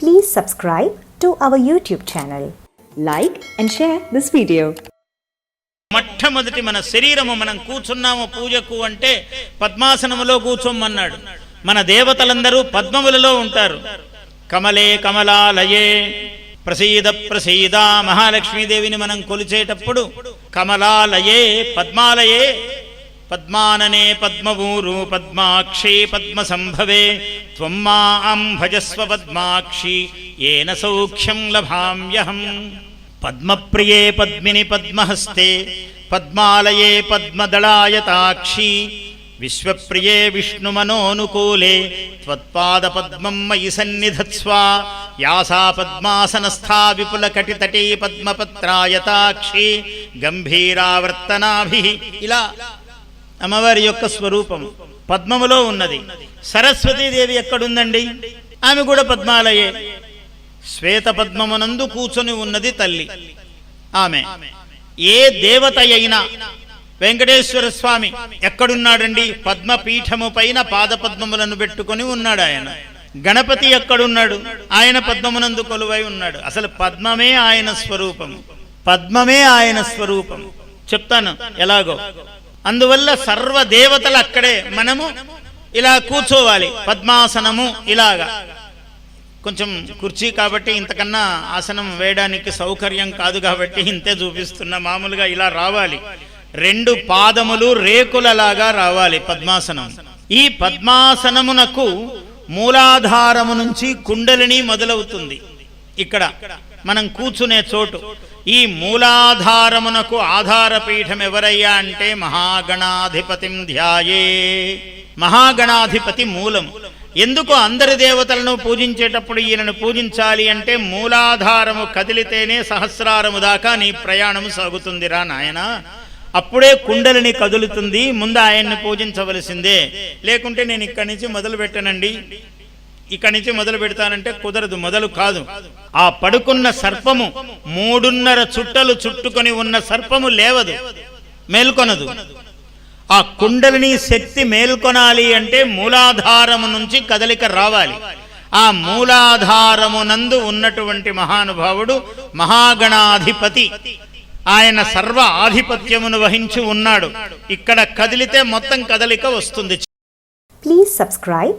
Please subscribe to our YouTube channel. Like and share this video. మొట్టమొదటి మన శరీరము మనం కూర్చున్నాము పూజకు అంటే పద్మాసనములో కూర్చోమన్నాడు మన దేవతలందరూ పద్మములలో ఉంటారు కమలే కమలాలయే ప్రసీద ప్రసీద మహాలక్ష్మీదేవిని మనం కొలిచేటప్పుడు కమలాలయే పద్మాలయే పద్మాననే పద్మవూరు పద్మాక్షి పద్మసంభవే త్వం మాం భజస్వ పద్మాక్షి ఏన సౌఖ్యం లభామ్యహం పద్మప్రియే పద్మిని పద్మహస్తే పద్మాలయే పద్మదళాయతాక్షి విశ్వప్రియే విష్ణుమనోనుకూలే త్వత్పాద పద్మం మయి సన్నిధత్స్వ యాసా పద్మాసనస్థా విపులకటితటీ పద్మపత్రాయతాక్షి గంభీరావర్తనాభి ఇలా అమ్మవారి యొక్క స్వరూపం పద్మములో ఉన్నది. సరస్వతీదేవి ఎక్కడుందండి? ఆమె కూడా పద్మాలయే. శ్వేత పద్మమునందు కూర్చొని ఉన్నది తల్లి. ఆమె. ఏ దేవత అయినా వెంకటేశ్వర స్వామి ఎక్కడున్నాడండి? పద్మపీఠము పైన పాదపద్మములను పెట్టుకొని ఉన్నాడు ఆయన. గణపతి ఎక్కడున్నాడు? ఆయన పద్మమునందు కొలువై ఉన్నాడు. అసలు పద్మమే ఆయన స్వరూపం. పద్మమే ఆయన స్వరూపం. చెప్తాను. ఎలాగో? అందువల్ల సర్వ దేవతలు అక్కడే మనము ఇలా కూర్చోవాలి. పద్మాసనము ఇలాగా. కొంచెం కుర్చీ కాబట్టి ఇంతకన్నా ఆసనం వేయడానికి సౌకర్యం కాదు కాబట్టి ఇంతే చూపిస్తున్నా. మామూలుగా ఇలా రావాలి. రెండు పాదములు రేకులలాగా రావాలి పద్మాసనం. ఈ పద్మాసనమునకు మూలాధారము నుంచి కుండలిని మొదలవుతుంది. ఇక్కడ మనం కూర్చునే చోటు. ఈ మూలాధారమునకు ఆధారపీఠం ఎవరయ్యా అంటే మహాగణాధిపతిం ధ్యాయే. మహాగణాధిపతి మూలము ఎందుకు అందరి దేవతలను పూజించేటప్పుడు ఈయనను పూజించాలి అంటే మూలాధారము కదిలితేనే సహస్రారము దాకా నీ ప్రయాణము సాగుతుందిరా నాయన. అప్పుడే కుండలిని కదులుతుంది ముందు ఆయన్ని పూజించవలసిందే. లేకుంటే నేను ఇక్కడి నుంచి మొదలు పెట్టనండి ఇక్కడి నుంచి మొదలు పెడతానంటే కుదరదు మొదలు కాదు. ఆ పడుకున్న సర్పము మూడున్నర చుట్టలు చుట్టుకొని ఉన్న సర్పము లేవదు మేల్కొనదు. ఆ కుండలిని శక్తి మేల్కొనాలి అంటే మూలాధారము నుంచి కదలిక రావాలి. ఆ మూలాధారమునందు ఉన్నటువంటి మహానుభావుడు మహాగణాధిపతి. ఆయన సర్వ ఆధిపత్యమును వహించి ఉన్నాడు. ఇక్కడ కదిలితే మొత్తం కదలిక వస్తుంది. Please subscribe